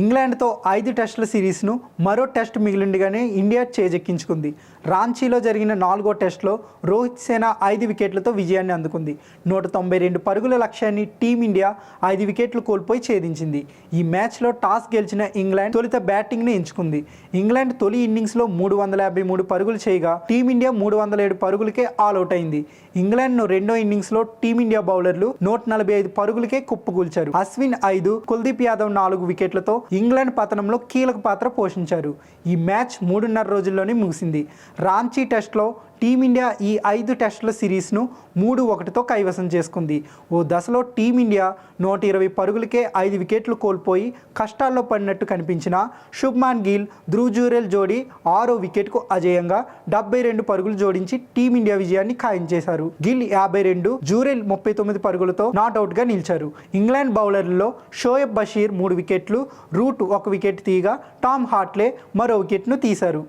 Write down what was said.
ఇంగ్లాండ్తో ఐదు టెస్టుల సిరీస్ను మరో టెస్ట్ మిగిలిండగానే ఇండియా చేజెక్కించుకుంది. రాంచీలో జరిగిన నాలుగో టెస్ట్లో రోహిత్ సేన ఐదు వికెట్లతో విజయాన్ని అందుకుంది. నూట తొంభై రెండు పరుగుల లక్ష్యాన్ని టీమిండియా ఐదు వికెట్లు కోల్పోయి ఛేదించింది. ఈ మ్యాచ్లో టాస్ గెలిచిన ఇంగ్లాండ్ తొలుత బ్యాటింగ్ను ఎంచుకుంది. ఇంగ్లాండ్ తొలి ఇన్నింగ్స్లో మూడు వందల యాభై మూడు పరుగులు చేయగా టీమిండియా మూడు వందల ఏడు పరుగులకే ఆల్అవుట్ అయింది. ఇంగ్లాండ్ను రెండో ఇన్నింగ్స్లో టీమిండియా బౌలర్లు నూట నలభై ఐదు పరుగులకే కుప్పకూల్చారు. అశ్విన్ ఐదు కుల్దీప్ యాదవ్ నాలుగు వికెట్లతో ఇంగ్లాండ్ పతనంలో కీలక పాత్ర పోషించారు. ఈ మ్యాచ్ మూడున్నర రోజుల్లోనే ముగిసింది. రాంచీ టెస్ట్లో టీమిండియా ఈ ఐదు టెస్టుల సిరీస్ను మూడు ఒకటితో కైవసం చేసుకుంది. ఓ దశలో టీమిండియా నూట ఇరవై పరుగులకే ఐదు వికెట్లు కోల్పోయి కష్టాల్లో పడినట్టు కనిపించిన శుభ్మాన్ గిల్ ధ్రువ్ జూరెల్ జోడీ ఆరో వికెట్కు అజేయంగా డెబ్బై రెండు పరుగులు జోడించి టీమిండియా విజయాన్ని ఖాయం చేశారు. గిల్ యాభై రెండు జూరెల్ ముప్పై తొమ్మిది పరుగులతో నాట్అవుట్గా నిలిచారు. ఇంగ్లాండ్ బౌలర్లలో షోయబ్ బషీర్ మూడు వికెట్లు రూట్ ఒక వికెట్ తీయగా టామ్ హాట్లే మరో వికెట్ను తీశారు.